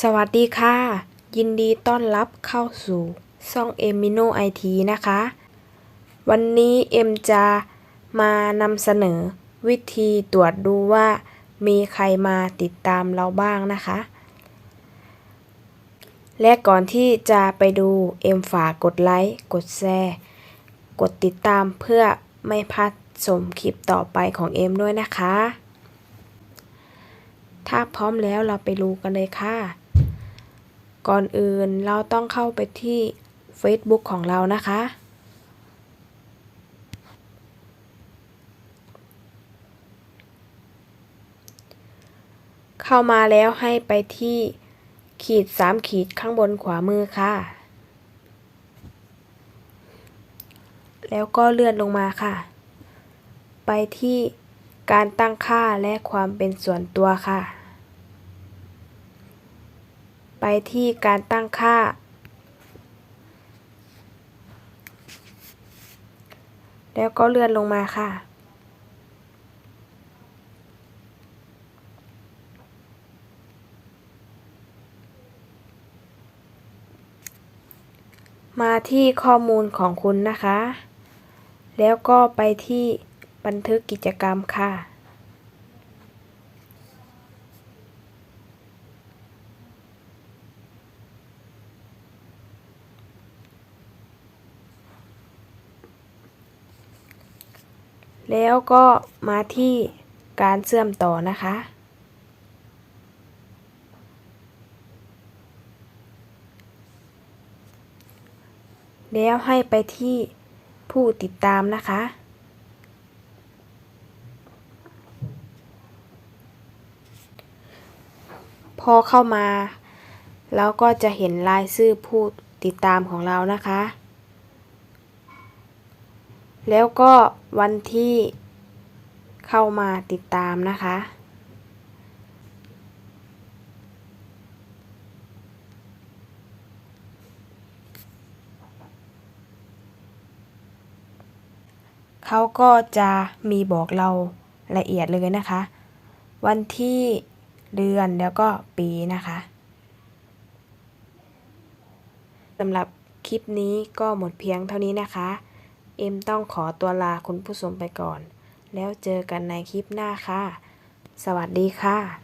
สวัสดีค่ะ ยินดีต้อนรับเข้าสู่ช่องเอมิโนไอทีนะคะ วันนี้เอ็มจะมานำเสนอวิธีตรวจดูว่ามีใครมาติดตามเราบ้างนะคะ และก่อนที่จะไปดูเอ็มฝากกดไลค์กดแชร์กดติดตามเพื่อไม่พลาดชมคลิปต่อไปของเอ็มด้วยนะคะ ถ้าพร้อมแล้วเราไปดูกันเลยค่ะ ก่อนอื่นเราต้องเข้าไปที่ Facebook ของเรานะคะ เข้ามาแล้วให้ไปที่ขีดสามขีดข้างบนขวามือค่ะ แล้วก็เลื่อนลงมาค่ะ ไปที่การตั้งค่าและความเป็นส่วนตัวค่ะ ไปที่การตั้งค่า แล้วก็เลื่อนลงมาค่ะ มาที่ข้อมูลของคุณนะคะ แล้วก็ไปที่บันทึกกิจกรรมค่ะ แล้วก็มาที่การเชื่อมต่อนะคะ แล้วให้ไปที่ผู้ติดตามนะคะ พอเข้ามาแล้วก็จะเห็นรายชื่อผู้ติดตามของเรานะคะ แล้วก็วันที่เข้ามาติดตามนะคะ เขาก็จะมีบอกเราละเอียดเลยนะคะ วันที่เดือนแล้วก็ปีนะคะสำหรับคลิปนี้ก็หมดเพียงเท่านี้นะคะ เอ็มต้องขอตัวลาคุณผู้ชมไปก่อน แล้วเจอกันในคลิปหน้าค่ะ สวัสดีค่ะ